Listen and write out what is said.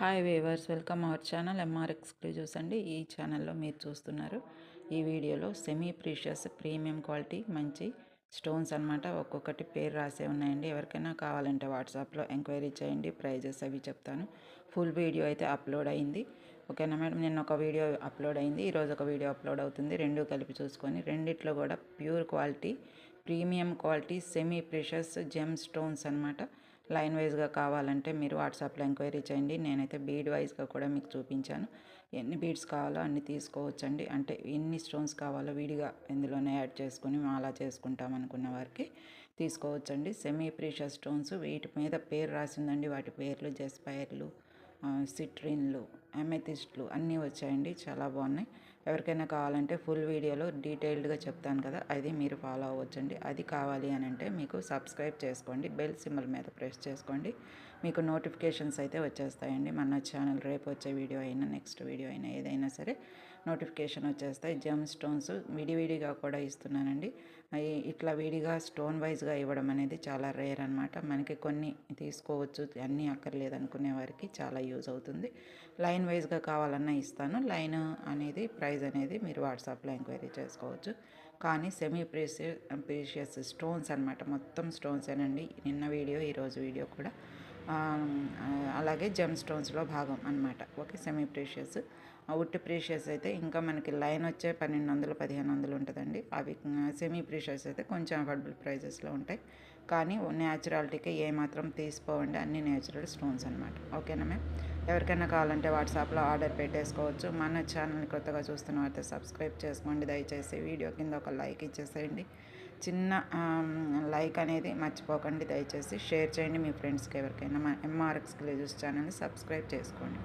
Hi viewers welcome our channel MR exclusives అండి. ఈ ఛానల్లో మీరు చూస్తున్నారు ఈ వీడియోలో సెమీ ప్రీషియస్ ప్రీమియం క్వాలిటీ మంచి స్టోన్స్ అనమాట ఒక్కొక్కటి పేరు రాసే ఉన్నాయండి. ఎవరికైనా కావాలంటే వాట్సాప్లో ఎంక్వైరీ చేయండి. ప్రైజెస్ అవి చెప్తాను. ఫుల్ వీడియో అయితే అప్లోడ్ అయింది. ఓకేనా మేడం? నిన్న ఒక వీడియో అప్లోడ్ అయింది. ఈరోజు ఒక వీడియో అప్లోడ్ అవుతుంది. రెండు కలిపి చూసుకొని రెండిట్లో కూడా pure quality premium quality semi precious gem stones అనమాట లైన్ వైజ్గా కావాలంటే మీరు వాట్సాప్లో ఎంక్వైరీ చేయండి. నేనైతే బీడ్ వైజ్గా కూడా మీకు చూపించాను. ఎన్ని బీడ్స్ కావాలో అన్ని తీసుకోవచ్చండి. అంటే ఎన్ని స్టోన్స్ కావాలో విడిగా ఇందులోనే యాడ్ చేసుకుని అలా చేసుకుంటాం అనుకున్న వారికి తీసుకోవచ్చండి. సెమీ ప్రీషియస్ స్టోన్స్ వీటి మీద పేరు రాసిందండి. వాటి పేర్లు జెస్పైర్లు సిట్రిన్లు అమెథిస్ట్లు అన్నీ వచ్చాయండి. చాలా బాగున్నాయి. ఎవరికైనా కావాలంటే ఫుల్ వీడియోలో డీటెయిల్డ్గా చెప్తాను కదా అది మీరు ఫాలో అవ్వచ్చండి. అది కావాలి అని అంటే మీకు సబ్స్క్రైబ్ చేసుకోండి బెల్ సింబల్ మీద ప్రెస్ చేసుకోండి. మీకు నోటిఫికేషన్స్ అయితే వచ్చేస్తాయండి. మన ఛానల్ రేపు వచ్చే వీడియో అయినా నెక్స్ట్ వీడియో అయినా ఏదైనా సరే నోటిఫికేషన్ వచ్చేస్తాయి. జమ్ స్టోన్స్ విడివిడిగా కూడా ఇస్తున్నానండి. ఇట్లా విడిగా స్టోన్ వైజ్గా ఇవ్వడం అనేది చాలా రేర్ అనమాట మనకి కొన్ని తీసుకోవచ్చు అన్నీ అక్కర్లేదు అనుకునే వారికి చాలా యూజ్ అవుతుంది. లైన్ వైజ్గా కావాలన్నా ఇస్తాను. లైన్ అనేది ప్రైజ్ అనేది మీరు వాట్సాప్లో ఎంక్వైరీ చేసుకోవచ్చు. కానీ సెమీ ప్రీషియస్ ప్రీషియస్ స్టోన్స్ అనమాట మొత్తం స్టోన్స్ ఏనండి. నిన్న వీడియో ఈరోజు వీడియో కూడా. అలాగే జెమ్ స్టోన్స్లో భాగం అనమాట ఓకే సెమీ ప్రీషియస్ ఉట్టి ప్రీషియస్ అయితే ఇంకా మనకి లైన్ వచ్చే పన్నెండు వందలు పదిహేను వందలు ఉంటుందండి. అవి సెమీ ప్రీషియస్ అయితే కొంచెం అఫోర్డబుల్ ప్రైజెస్లో ఉంటాయి. కానీ న్యాచురాలిటీకి ఏమాత్రం తీసుకోవండి అన్ని న్యాచురల్ స్టోన్స్ అనమాట ఓకేనా మ్యామ్? ఎవరికైనా కావాలంటే వాట్సాప్లో ఆర్డర్ పెట్టేసుకోవచ్చు. మన ఛానల్ని కొత్తగా చూస్తున్న వారితో సబ్స్క్రైబ్ చేసుకోండి. దయచేసి వీడియో కింద ఒక లైక్ ఇచ్చేసేయండి. చిన్న లైక్ అనేది మర్చిపోకండి. దయచేసి షేర్ చేయండి మీ ఫ్రెండ్స్కి ఎవరికైనా. మా ఎంఆర్ఎక్స్ క్లేజెస్ ఛానల్ని సబ్స్క్రైబ్ చేసుకోండి.